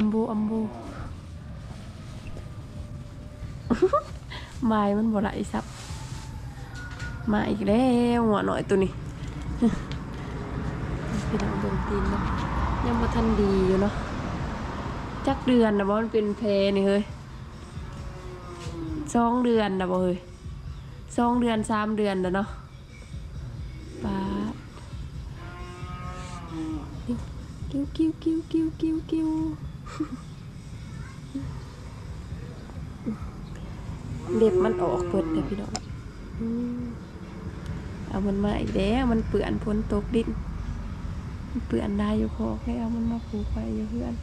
อัมโบอัมโบไม้มันบ่ไหลซับ มาอีกแล้วหัวหน่อยตัวนี้พี่น้องเบิ่งตีนเนาะยังบ่ทันดีอยู่เนาะจักเดือนนะบ่มันเป็นเพนี่เฮ้ยสองเดือนนะบ่เฮ้ยสองเดือนสามเดือนแล้วเนาะป้าดกิ้วกิ้วกิ้วกิ้วกิ้วกิ้ว เล็บมันออกเปิดเลยพี่น้องเอามันมาอีกแล้วมันเปื่อนพ้นตกดินเปื่อนได้อยู่คอให้เอามันมาผูกไปอยู่เพื่อน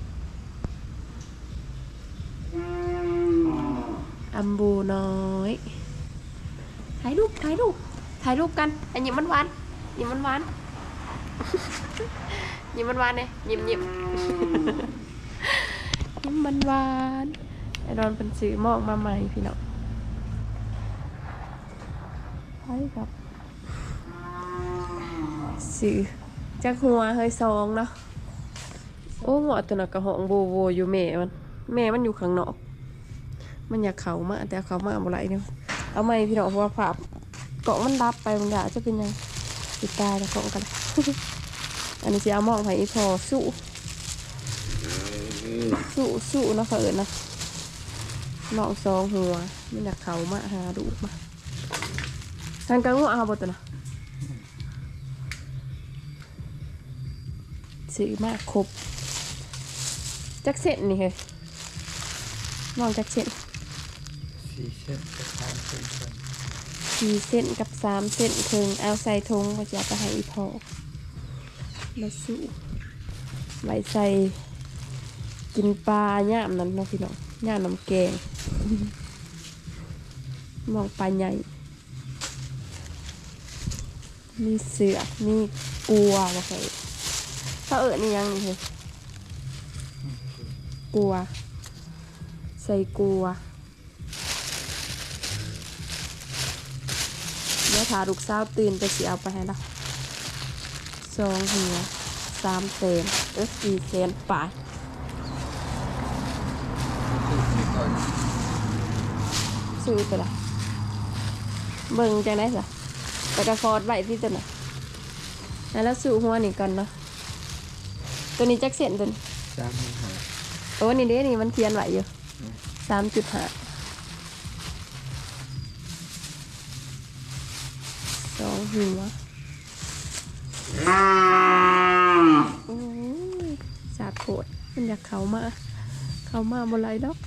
อัมบูน้อยถ่ายรูปถ่ายรูปถ่ายรูปกันอันยิ้มมันหวานยิ้มมันหวานยิ้มมันหวานเนี่ยยิ้มยิ้ม มันหวานไอรอนเป็นสื่อมอกมาใหม่พี่น้องใช่ครับสื่อจากหัวเฮ้ยซองเนาะโอ้หัวตัวนั้นกระหองโบโวอยู่แม่มันแม่มันอยู่ข้างนอก มันอยากเขามาแต่เขามาบ่ไรเนี่ยเอาไม่พี่น้องเพราะว่าภาพเกาะมันดับไปมันอยากจะเป็นยังติดตายแล้วของกัน อันนี้จะเอามองไปอีพอสู้ สู้สู้นะเขาเอิญนะน้องซองหัวมันอยากเขามาหาดูมาทางกลางหัวเอาบทนะซื้อมากครบจักเส้นนี่เฮ้ยมองจักเส้นสี่เส้นกับสามเส้นสี่เส้นกับสามเส้นครึ่งเอาใส่ทงก็จะไปให้อีพอมาสู้ไว้ใส่ กินปลาย่ามนั้นเนาะพี่น้องย่ามน้ำแกงมองปลาใหญ่ มีเสือกมีกลัวว่าเคยถ้าเอิญนี่ยังนี่เลยกลัว ใส่กลัวเดี๋ยวถาลูกสาวตื่นจะสิเอาไปให้ละสองหัวสามเซนเออสี่เซนปลาย ซื้อไปละเบิ่งจังได้สิไปกระฟอดไว้ที่ตัวน่ะแล้วสู่หัวนี่ก่อนเนาะตัวนี้จักเส้นตัวนี้สามหาโอ้นี่เด้นี่มันเทียนไหวอยู่สามจุดห้าสองหัวโอ้ยสาดโผดมันอยากเขามา เขามาบนไรดอก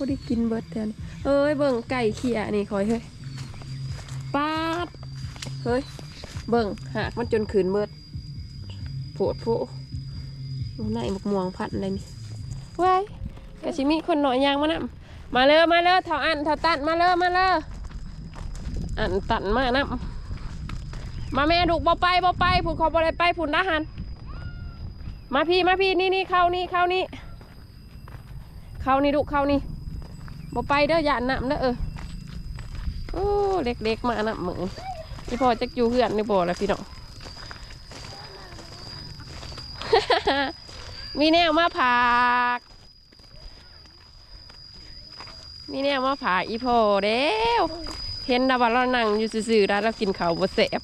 พอได้กินเบิดแทนเอ้ยเบิ่งไก่เขียนี่คอยเฮ้ยปาดเฮ้ยเบิ่งหากมันจนขืนเบิดโผดโผโอ้ไหนหมกม่วงพันอะไรนี่ว้ยกะชิมีคนหน่อยยางมานำมาเลยมาเลยเท่าอันเท่าตันมาเลยมาเลยอันตันมานำมาแม่ดุกบ่ไปบ่ไปผุนขอบ่ได้ไปผุนนะหันมาพี่มาพี่นี่นี่เข้านี่เข้านี่เข้านี่ดุกเข้านี่ บ่ไปเด้ออย่าน้ำเด้อเออโอ้เด็กๆมาน้ำมือนี่พอจะอยู่เพื่อนนี่บ่แล้วพี่น้องมีแนวมาผากมีแนวมาผากอีพอเด้วเห็นดาวเรานั่งอยู่ซื่อๆแล้วเรากินข้าวบ่แสบ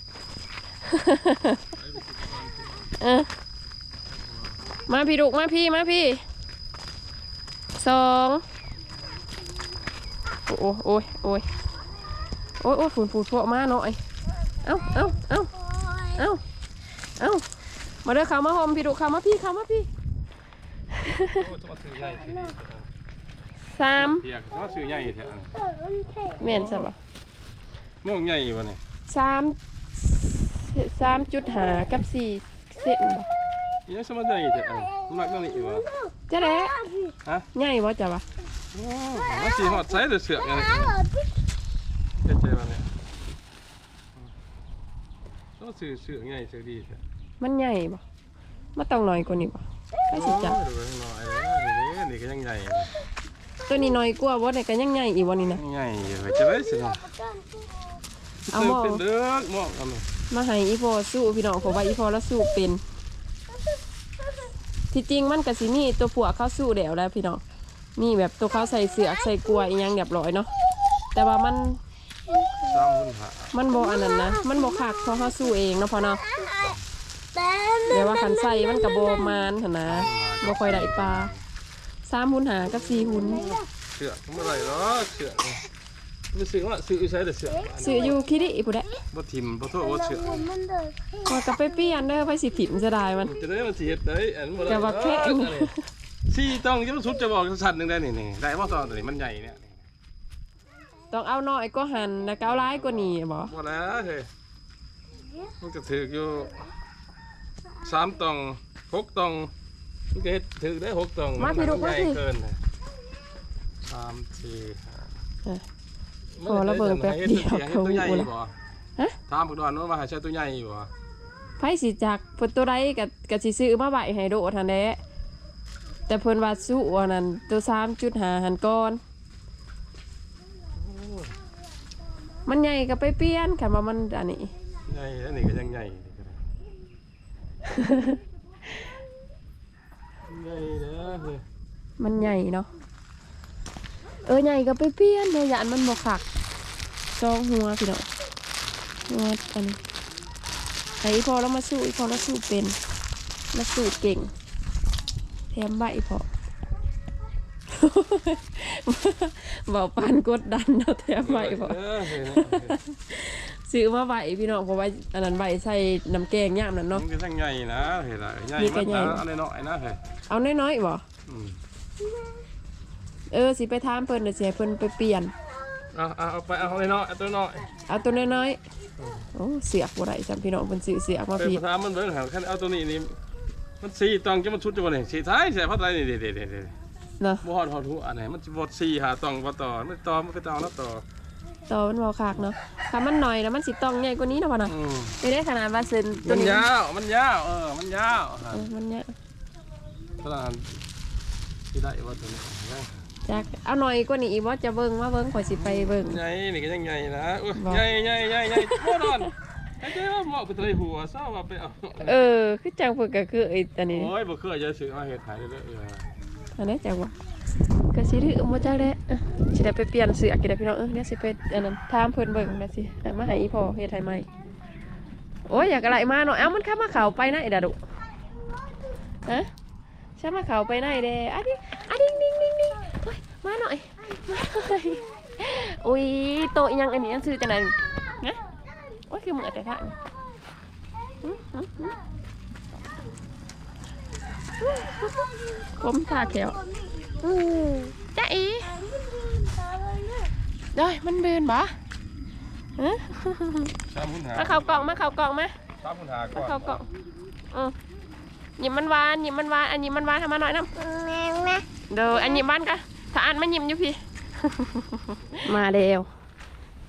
มาพี่ดุกมาพี่มาพี่สอง โอ้โอ้ยโอ้ยโอ้ยโอ้ยฝุ่นฝุ่นพวกมาหน่อยเอ้าเอ้าเอ้าเอ้าเอ้ามาเด้อเขามาหอมพี่ดุเขามาพี่เขามาพี่โอ้ต้องซื้อใหญ่ทีนี้สามเทียกต้องซื้อใหญ่แท้อันแม่นใช่ปะม่วงใหญ่วะเนี่ยสามสามจุดหากับสี่เซนบ่ยังสมัยใหญ่แท้อันมันมักนั่นนี่วะจะได้ฮะง่ายบ่จ้ะวะ มาสีหอดใส่เดือเสือกยังเจ๊เจ๊วะเนี่ยต้องซื้อเสือกใหญ่เสือกดีแท้มันใหญ่บ่มาต้องหน่อยกว่านี้บ่ใครสิจับโอ้ยดูไว้หน่อยเลยนี่ก็ยังใหญ่ตัวนี้น้อยกว่าบ่เนี่ยก็ยังใหญ่อีกบ่นี่นะใหญ่อยู่จะได้สิเนาะเอาหม้อเป็นเด้อหม้อกันมาให้อีพอสู้พี่น้องเพราะว่าอีพอแล้วสู้เป็น ที่จริงมันก็สิมีตัวผัวเข้าสู้เดี๋ยวแล้วพี่น้อง มีแบบตัวเขาใส่เสือกใส่กลัวอีหยังเรียบร้อยเนาะแต่ว่ามันสามพันหามันโบอันนั้นนะ มันโบคักเพราะเขาสู้เองเนาะพอเนาะเดี๋ยวว่าคันใส่มันกับโบมานหั่นนะโบคอยได้ปลาสามหุนหากับสี่หุนเสือกเมื่อไหร่เนาะเสือกเนี่ยไม่ซื้อว่าซื้อใช้แต่เสือกซื้ออยู่คิดิผู้ใดบ่ทิมบ่โทษว่าเสือกพอกับไปเปลี่ยนเด้อไปสิถิ่มจะได้มันจะได้มันสิเฮ็ดได้อันบ่ได้แต่ว่าแค่ง สี่ต้องจะมันสุดจะบอกสัตว์หนึงได้นี่นี่ได้บ่ตอนตัวนี้มันใหญ่เนี่ยต้องเอาน้อยก็หันแล้วก็เอาร้ายกว่านี้บ่บ่แล้วเฮ้ยมันก็ถืออยู่สามตองหกตองมันก็เฮ็ดถือได้หกตองมาพี่ลูกนมาใหญ่พี่เกินเลยสามสี่ห้าเออพอแล้วเบิ่งแป๊บเดียวฮ็ตัวใหญ่เขาหูละบ่ฮะถามพวกดอนว่าให้ใช้ตัวใหญ่บ่ไผสิจักเพิ่นตัวใดก็ก็สิซื้อมาไว้ให้โดดทันแหละ แต่เพิ่นว่าสู้อันนั้นตัว3.5หันก่อน มันใหญ่ก็ไปเปลี่ยนคันว่ามันอันนี้ ใหญ่อันนี้ก็ยังใหญ่นี่ก็ได้ใหญ่เด้อเฮ้ยมันใหญ่เนาะ เออใหญ่ก็ไปเปลี่ยนเลยยานมันบ่คักซองหัวพี่น้องหัวอันนี้ไอ้พอเรามาสู้อีพอเราสู้เป็นเราสู้เก่ง แถมใบพอเบาปานกดดันเราะแถมใบพอเด้อเฮ้ยซื้อมาใบพี่น้องเพราะว่าอันนั้นใบใส่น้ำแกงย่ามนั่นเนาะเนาะมันก็ยังใหญ่นะเฮ้ยล่ะใหญ่มีก็มันใหญ่อันน้อยๆนะเฮ้ยเอาน้อยๆบ่อืมเออสิไปถามเพิ่นเดี๋ยวสิให้เพิ่นไปเปลี่ยนเอาเอาเอาไปเอาน้อยๆเอาตัวน้อยเอาตัวน้อยๆโอ้เสียกบ่ได้จำพี่น้องเพิ่นซื้อเสียกมาเออพี่ถามมันเบิ่งหาคันเอาตัวนี้นี่ มันสี่ตองจะมันชุดจะบ่นี่สี่ท้ายเสียพัดไรนี่เด็ดๆๆเนาะบ่ฮอดฮอดหัวอันไหนมันสิบ่สี่หาตองบ่ต่อมันต่อมันก็ต่อแล้วต่อต่อมันบ่คักเนาะถ้ามันหน่อยนะมันสิต้องใหญ่กว่านี้เนาะพ่อเนาะอืมไม่ได้ขนาดว่าเซนตัมัวนนี้ยาวมันยาวเออมันยาวเออมันเนี่ยตลาดที่ได้ว่าตัวนี้จักเอาหน่อยกว่านี้อีกบ่จะเบิ่งมาเบิ่งข่อยสิไปเบิ่งใหญ่นี่ก็ยังใหญ่นะอุ้ยบ่ใหญ่ใหญ่ใหญ่ใหญ่โคตรอน ไอ้เจ้าเหมาะกับทะเลหัวเศร้าว่าไปเอาเออ คือจังเพิ่นก็คือไอ้อันนี้ โอ้ยบ่เคยจะซื้อมาเฮ็ดขายเรื่อยๆเอออันนี้จังว่าก็สิถือบ่จักแด้เออสิได้ไปเปลี่ยนเสื้อกี่ได้พี่น้องเออเนี่ยสิไปอันนั้นถามเพิ่นเบิ่งนะสิให้มาให้อีพ่อเฮ็ดให้ใหม่โอ้ยอยากอะไรมาเนาะเอ้ามันเข้ามาเข้าไปไหนดาดุฮะฉันมาเข้าไปไหนเด้อะดิอะดิงดิงดิงดิงโอ้ยมาหน่อยมาหน่อยอุ้ยโตะยังอันนี้ยังซื้อจังได๋นะ โอ้ยคือเหมือนแต่ท่านหึหึหึก้มตาแถวจ้าอีได้มันเบนบ่ามาเข้ากล่องมาเข้ากล่องมามาเข้ากล่องหยิบมันวานหยิบมันวานอันหยิบมันวานทำมาหน่อยน้ำเดี๋ยวอันหยิบบ้านกันถ้าอันไม่หยิบอยู่พี่ มาเร็ว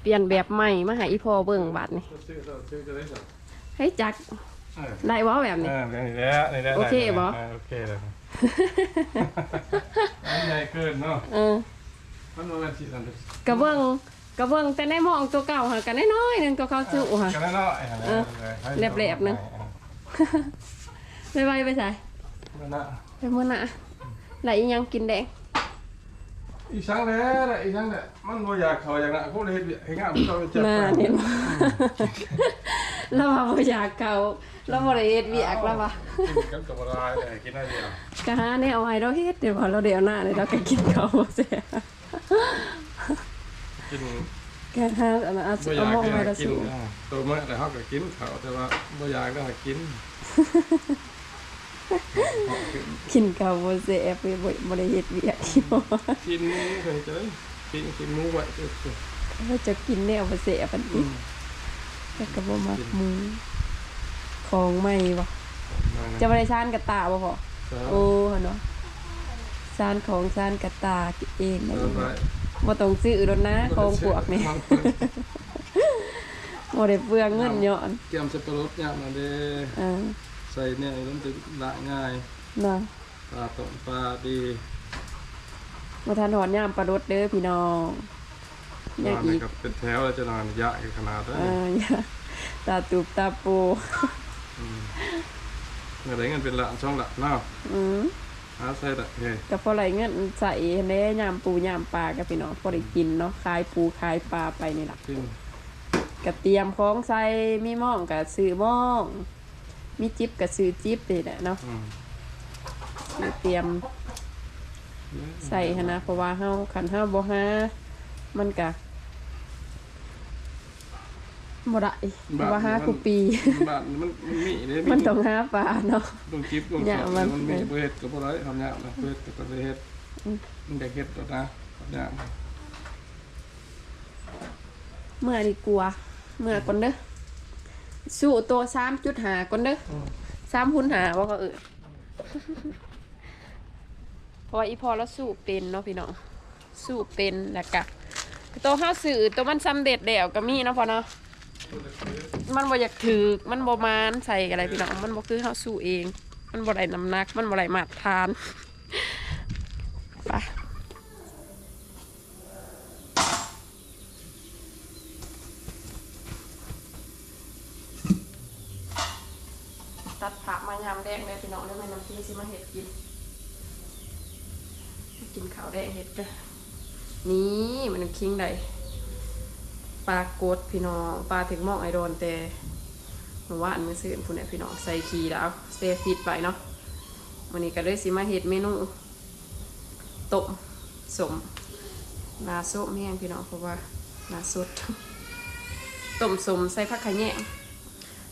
ปลี่ยนแบบใหม่มาให้อีพอเบิ่งบัตรนี่ซื้อซื้อจะได้สั่งให้จักได้บ่แบบนี้อนี่แหละนี่แหละโอเคบ่โอเคเลยอันใหญ่เกินเนาะเออมันบ่แม่นสิสันกระเบื้องกระเบื้องแต่ได้มองตัวเก่าหากันน้อยๆนึงตัวเขาซื้อค่ะกันเนาะเออแหลบๆนะไปไปไปใส่นั่นน่ะไปมื้อน้าไหลยังกินแดง อีสังแหละอีสังแหละมันบ่อยากเข้าอย่างนั้นพวกเฮ็ดเฮ็ดงานมันต้องเจ็บมาปากเห็นบ่เราว่าบ่อยากเก่าเราบ่ได้เฮ็ดเวียกแล้วว่ากินกันกับอะไรเลยกินได้เดียวก็หาแนวให้เราเฮ็ดเดี๋ยวพอเราเดี๋ยวหน้าเนี่ยเราก็กินข้าวบ่แซ่บกินแค่หาอันนั้นเอาบ่อเอายากมองก็ไว้ให้แล้วกิสินอ่าตัวเมื่อแต่เขาก็กินเขาแต่ว่าบ่อยากก็ให้กิน กินข้าวบ่แซ่บไปบ่บ่ได้เฮ็ดเวียกที่บ่กินเคยเจอกินกินหมูไว้เจอว่าจะกินแนวบ่แซ่บอันนี้แต่ก็บ่มักหมูของใหม่บ่จะบ่ได้ซานกระตาบ่พอโอ้หั่นเนาะซานของซานกระตากินเองได้บ่ต้องซื้อรถนะของพวกนี้บ่ได้เปลืองเงินย้อนเกี่ยมสับปะรดเนี่ยมาเด้อ่า ใส่เนี่ยมันจะละง่ายเนาะปลาต้มปลาดีมาทานหอนยามปลารดเด้อพี่น้องอนยาอกนอีกกับเป็นแถวแล้วจะนอนยะขนาดนั้นอ่าอย่าตาตูบตาปูเงินได้เงินเป็นละช่องละเนาะอืมหาใส่ละเฮ้ยก็พอไหลเงินใส่แน่ยามปูยามปลากับพี่น้องพอได้กินเนาะขายปูขายปลาไปนี่ล่ะขึ้นก็เตรียมของใส่มีหม้องกับซื้อหม้อง มีจิ๊บกับซื้อจิ๊บนี่แหละเนาะอืมซื้อเตรียมใส่หั้นนะเพราะว่าเฮาคันเฮาบ่หามันก็บ่ได้เพราะว่าหากูปี บ้านมันมันมีเด้มันต้องหาปลาเนาะ ต้องจิบต้องเนี่ยสอบมันมันมีบ่เฮ็ดก็บ่ได้ทำยากนะบ่เฮ็ดก็บ่ได้เฮ็ดมันได้เฮ็ดแล้วนะทำยากเมื่อดีกลัวเมื่อก่อนเด้อ สู้ตัวสามจุดหาก่อนเด้อสามพุนหาว่าก็เออเพราะว่าอีพอแล้วสู้เป็นเนาะพี่น้องสู้เป็นแล้วกะตัวห้าสื่อตัวมันสำเร็จแล้วก็มีเนาะพอเนาะมันบ่อยากถือมันบ่มานใส่อะไรพี่น้องมันบ่คือเฮาสู้เอง มันบ่ได้น้ำหนัก มันบ่ได้มาตรฐาน ตัดผักมายามแดงเลยพี่น้องแล้วแม่น้ำพี่สิมาเห็ดกิน กินข้าวแดงเห็ดกันนี่มันคิงได้ปลากดพี่น้องปลาถึงหมอกไอโดนแต่เมื่อวานเมื่อซื้อพุ่นเนี่ยพี่น้องใส่ขีแล้วเซฟิตไปเนาะวันนี้ก็เลยสิมาเห็ดเมนูต้มสมนาโซแห้งพี่น้องเพราะว่านาสดต้มสมใส่ผักขะแยง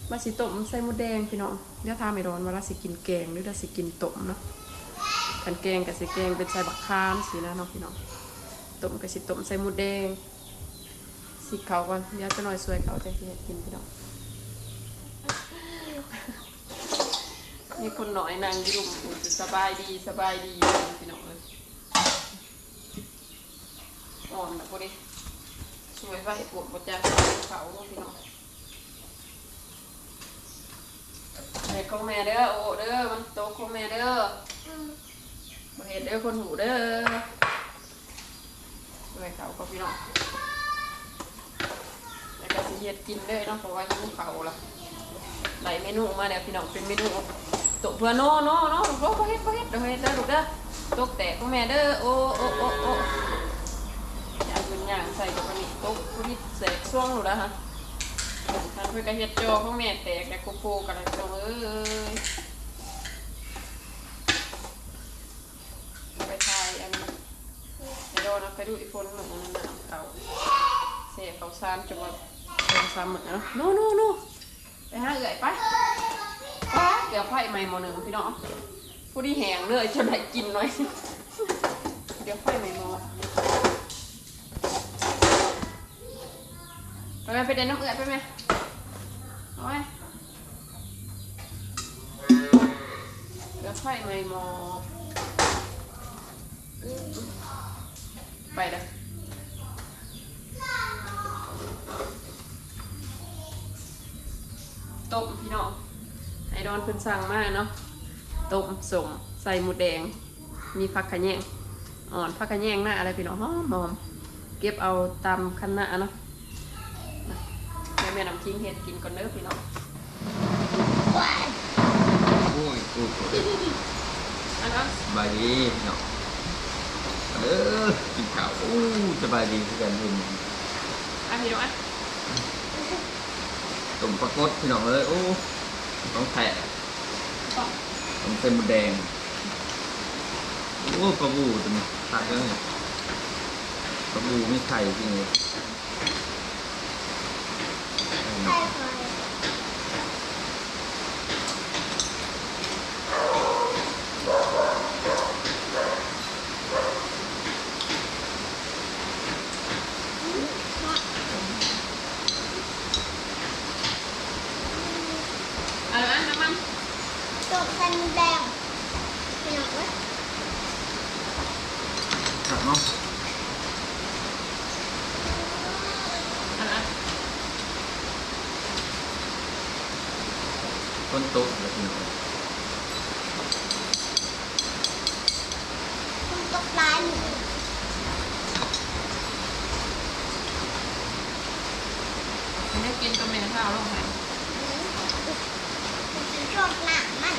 มาสิต้มใส่หมดแดงพี่น้องเดี๋ยวทาไม่ร้อนวลาสิกินแกงหรือเราสิกินต้มเนาะกันแกงกับสิแกงเป็นใส่บักคามสินะน้องพี่น้องต้มกับสิต้มใส่หมูแดงสิเขาก่อนเดี๋ยวจะหน่อยสวยเขาจะเฮ็ดกินพี่น้องมีคนหน่อยนางยุ่มสบายดีสบายดีพี่น้องเลยอ่อนแบบพอดีสวยไว้ปวดปวดใจเขาพี่น้อง แม่ของแม่เด้อโอ้เด้อมันโตของแม่เด้อมาเห็นเด้อคนหูเด้อด้วยเขาก็พี่น้องแล้วก็สิเฮ็ดกินเด้อเนาะเพราะว่าหิวเขาละหลายเมนูมาเนี่ยพี่น้องเป็นเมนูตกเพื่อโน่โน่โน่ลูกโอ้เฮ็ดบ่เฮ็ดเด้อเฮ็ดเด้อลูกเด้อตกแตกของแม่เด้อโอ้โอ้โอ้โอ้ย่างเป็นย่างใส่กับอันนี้ตกผู้ที่เสกช่วงหนูแล้วฮะ ทางเพื่อนก็เฮ็ดจอของแม่แตกแต่โกโก้กันเลยพี่น้องเอ้ยไปทายอันไปโดนะไปดูอีกคนหนึ่งหนังเขาเสียเขาซานจังหวัดเป็นซ้ำเหมือนนะโน่โน่โน่ไปหาเอื่อยไปไปเดี๋ยวไฟใหม่หมอหนึ่งพี่น้องผู้ที่แหงเลยจะได้กินหน่อย เดี๋ยวไฟใหม่หมอ ไปไหมไปเดินน้ำเอือไปไหมเอาไหมเดี๋ยวไฟใหม่มอไปเลยต้มพี่น้องไอดอนเพิ่นสั่งมากเนาะต้มสมใส่หมูแดง มีผักขะแยงอ่อนผักขะแยงหน้าอะไรพี่น้องหอมหอมเก็บเอาตามคันหน้าเนาะ แม่แม่น้ำทิ้งเห็ดกินก่อนเด้อพี่น้องโอ้ยโอ้ยอันนั้นสบายดีเนาะเออกินข้าวอู้สบายดีคือกันเพิ่นอะพี่น้องอะต้มปลากดพี่น้องเอ้ยโอ้ต้องแทะต้องเป็นหมดแดงโอ้ปลาบูตัวนี้ตักเลยปลาบูไม่ไข่จริงเลย อันนั้นน้ำมัน ตกเป็นแดงเป็นหนักไหม ครับเนาะ อันนั้น ต้นโต๊ะเลยพี่น้อง คุณตกร้ายหนู เข้าวลงไปคุณชอบหนักมัน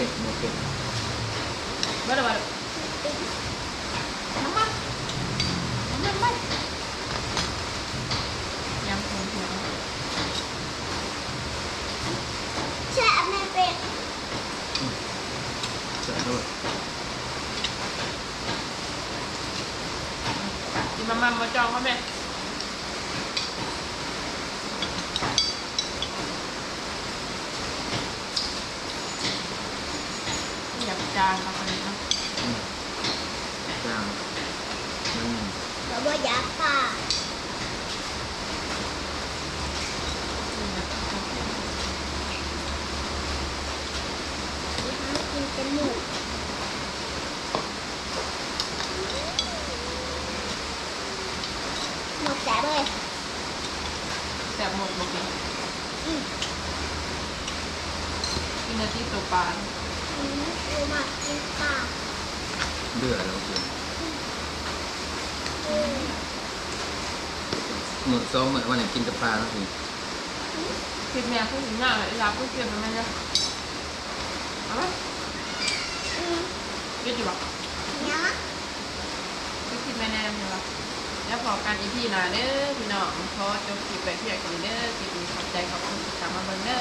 บ่ได้บ่ได้น้ำมันน้ำมันยำคนเดียว แช่แม่เป็ด เสร็ จแล้วกินมาอย่ากจางครับอันนี้เนาะจ้างมันแล้วว่ายาป่ากินจมูกหมดแต่เลยแต่หมดหมดเลยอืมกินนาทีตัวปลา มดูมากินปลาเดือดแล้วคืออืมหมึกซ้อมเหมือนวันไหนกินกับปลาแล้วสิคิดแม่พูดถึงหน้าเลยรับพูดเกี่ยวกับแม่เนี่ยเอาไหมอืมคิดอยู่ปะเนี้ยคิดคิดแม่แน่ใช่ปะแล้วพอกันอีพีหน้าเด้อพี่น้องขอจบคลิปไปเพียงแค่นี้เด้อคลิปนี้ขอบใจขอบคุณที่ตามมาเบิ่งเด้อ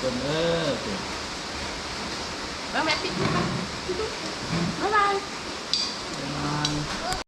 จนเออแล้วแม่ปิดค ลิปปะบ๊ายบาย